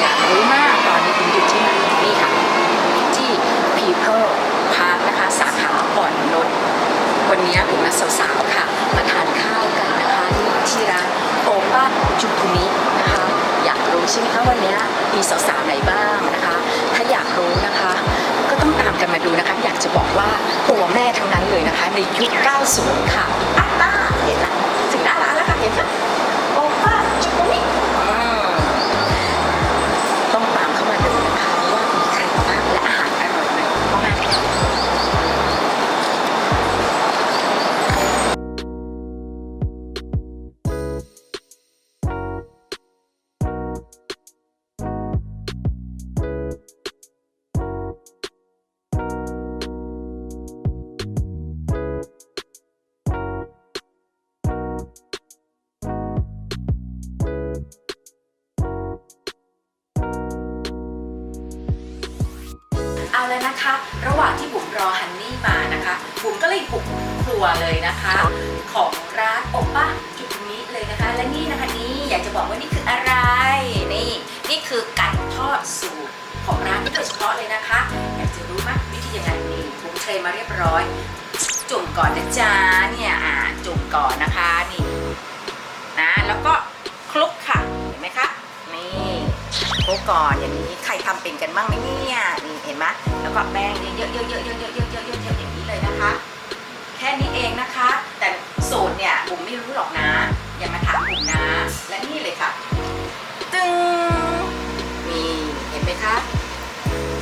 อยากรู้มากตอนนี้คุณอยู่ที่ไหนนี่ค่ะที่ People Park นะคะสาขาอ่อนนุชวันนี้ผมและสาวๆค่ะ มาทานข้าวกันนะคะที่ร้านโอป้าจุกุมินะคะอยากรู้ใช่ไหมคะวันนี้มีสาวๆไหนบ้างนะคะ ถ้าอยากรู้นะคะ ก็ต้องตามกันมาดูนะคะ อยากจะบอกว่าตัวแม่ทั้งนั้นเลยนะคะ ในยุค 90 ค่ะป้าเห็นละถึงหน้าร้านแล้วค่ะเห็นไหมโอป้าจุกุมิ นะคะ ระหว่างที่บุ๋มรอฮันนี่มานะคะบุ๋มก็เลยบุกครัวเลยนะคะ ของร้านโอป้าจุดนี้เลยนะคะ และนี่นะคะนี่อยากจะบอกว่านี่คืออะไรนี่นี่คือไก่ทอดสูตรของร้านโดยเฉพาะเลยนะคะ อยากจะรู้ไหมวิธียังไงนี่บุ๋มเทรนมาเรียบร้อย จุ่มก่อนนะจ๊ะเนี่ยอ่าจุ่มก่อนนะคะนี่นะแล้วก็ ก้ก่อนอย่างนี้ใครทำเป็นกันบ้างไหมเนี่ยนี่เห็นไหมแล้วก็แป้งเยอะๆเยอะๆเยอะๆเยอะๆอๆๆอย่างนี้เลยนะคะ แค่นี้เองนะคะ แต่สูตรเนี่ยบุ๋มไม่รู้หรอกนะ อย่ามาถามบุ๋มนะ และนี่เลยค่ะตึงนี่เห็นไหมคะ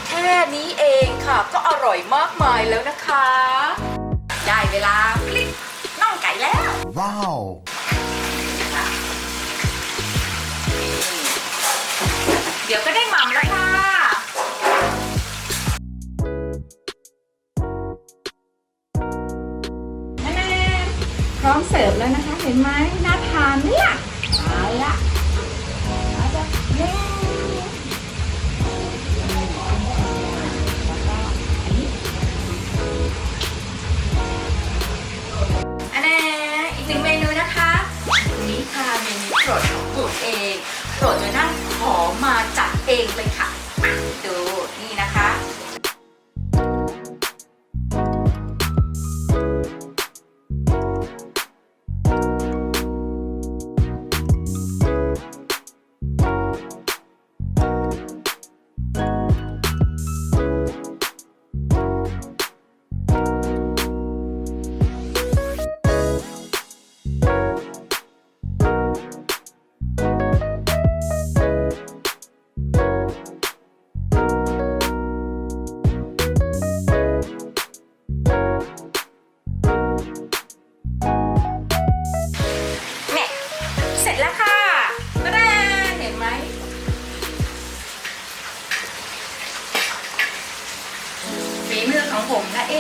แค่นี้เองค่ะ ก็อร่อยมากมายแล้วนะคะ ได้เวลาคลิกน่องไก่แล้ว ว้าว เดี๋ยวก็ได้หม่ำแล้วค่ะแน่พร้อมเสิร์ฟแล้วนะคะ เห็นไหมน่าทานเนี่ยเอาละเอาละเย้ รดของบุ๋มเองโปรดเลยนะขอมาจัดเองเลยค่ะมาดู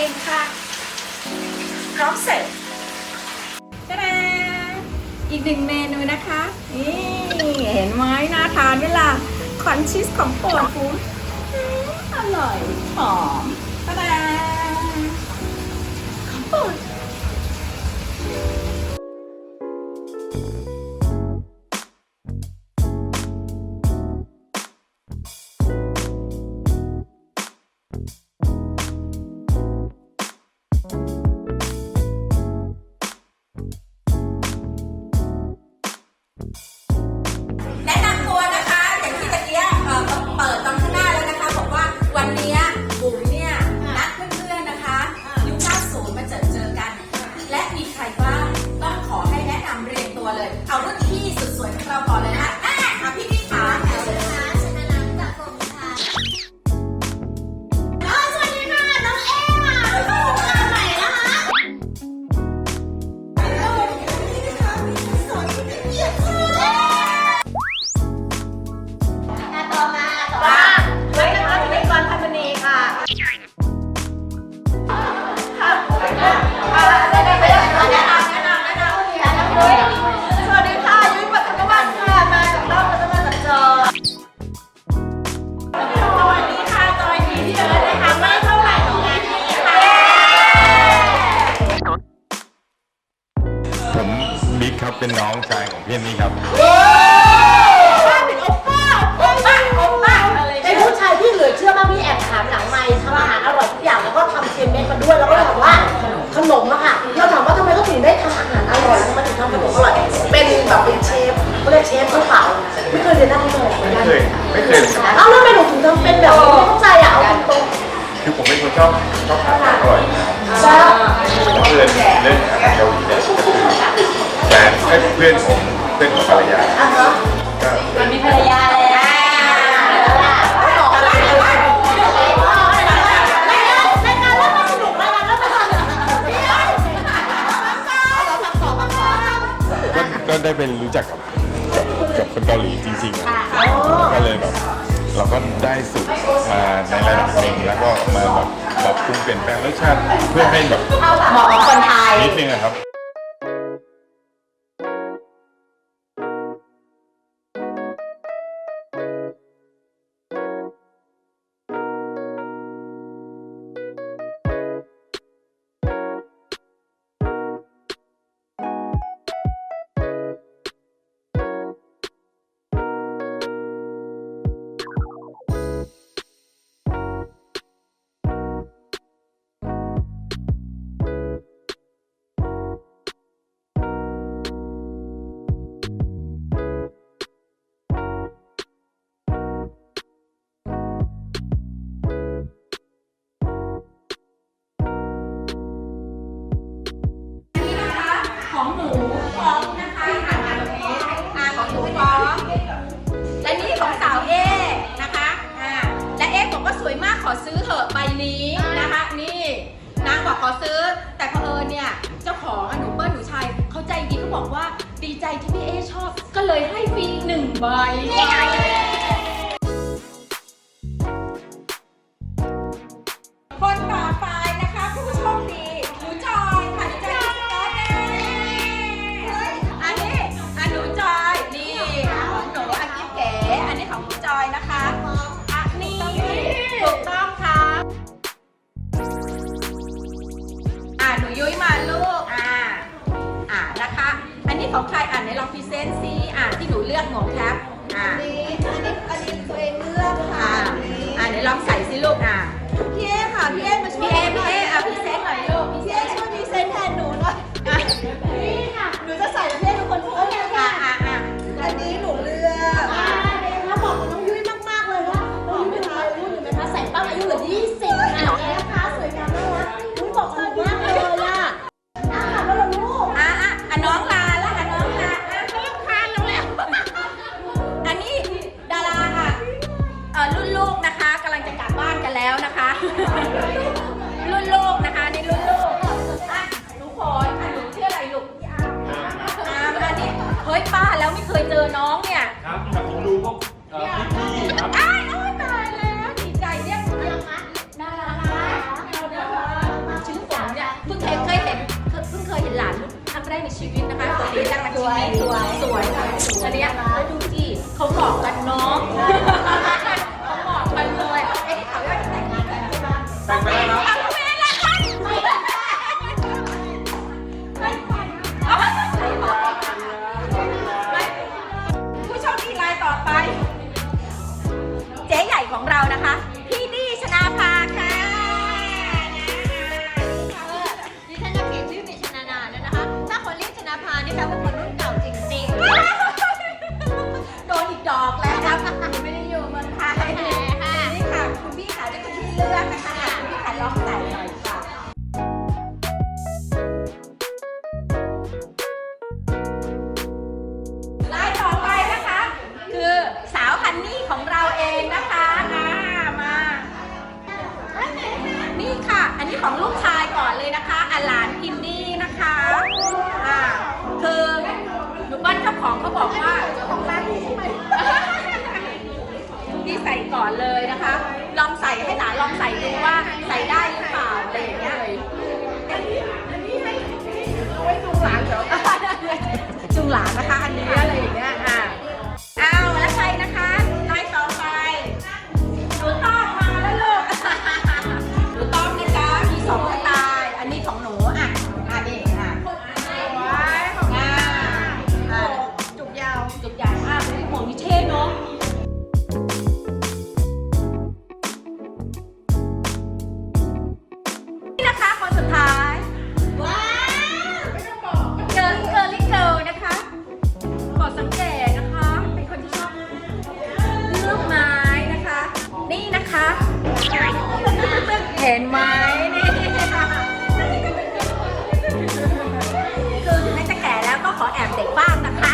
องค่ะ พร้อมเสร็จตะดาอีกหนึ่งเมนูนะคะ นี่เห็นไหมน่าทานเวลาคอนชีสของโปรดคุณอืมอร่อยหอมตะดาของโปรด เป็นน้องชายของพี่มี่ครับ บ้านเป็นโอป้าโอป้าโอป้าอะไรเป็นผู้ชายที่เหลือเชื่อมากพี่แอบถามหลังไมค์ทำอาหารอร่อยทุกอย่างแล้วก็ทำเชนเมนมาด้วยแล้วก็ถามว่าขนมอะค่ะเราถามว่าทำไมเขาถึงได้ทำอาหารอร่อยทำไมถึงทำขนมอร่อยเป็นแบบเป็นเชฟเขาเรียเชฟกระเป๋าไม่เคยเรียนด้านนี้มาก่ไม่เคยไม่เคยเลยครับเอาแล้วทำไมหนูถึงทำเป็นแบบไม่เข้าใจอะเอาตรงคือผมเป็นคนชอบชอบทานอาหารอร่อยนใช่ ผมก็เลยเล่นอาหเกาหลีเน นให้เพื่อนผมเป็นภรรยาก็มีภรรยาแล้วก็ก็ได้เป็นรู้จักกับกับคนเกาหลีจริงๆก็เลยแบบเราก็ได้สูตรมาในระดับหนึ่งแล้วก็มาแบบปรับปรุงเปลี่ยนแปลงรสชาติเพื่อให้แบบเหมาะกับคนไทยนิดนึงะครับ ของหมูฟองนะคะอ่านองหนของหมูฟองและนี่ของสาวเอนะคะอ่าและเอบอกว่าสวยมากขอซื้อเถอะใบนี้นะคะ นี่นางบอกขอซื้อ แต่เผอิเนี่ยเจ้าของหนูเปิ้ลหนูชายเขาใจดีเขาบอกว่าดีใจที่พี่เอชอบ ก็เลยให้ฟรีหนึ่งใบ น้องใส่สิลูกอะพี่เอค่ะพี่เอมาช่วยพี่เอพี่เของเขาบอกว่าที่ใส่ก่อนเลยนะคะ ลองใส่ให้หลานลองใส่ดูว่าใส่ได้หรือเปล่าอะไรอย่างเงี้ยจุงหลานเหรอจุงหลานนะคะ อันนี้อะไร ไหมนี่คือแม้จะแก่แล้วก็ขอแอบเด็กบ้างนะคะ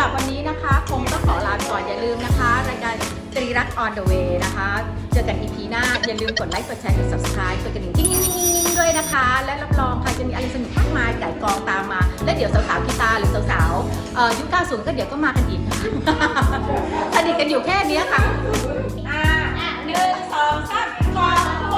หรับวันนี้นะคะ คงต้องขอลาก่อนอย่าลืมนะคะ รายการตรีรักออนเดอะเวย์นะคะ เจอกันอีพีหน้า อย่าลืมกดไลค์กดแชร์กด subscribe กดกระดิ่งจิ้งๆๆด้วยนะคะ และรับรองค่ะจะมีอะไรสนุกมากมายไก่กองตามมา และเดี๋ยวสาวๆกีตาหรือสาวๆยุค90ก็เดี๋ยวก็มากันอีกสนิทกันอยู่แค่นี้ค่ะอ่าหนึ่งสองสามกอง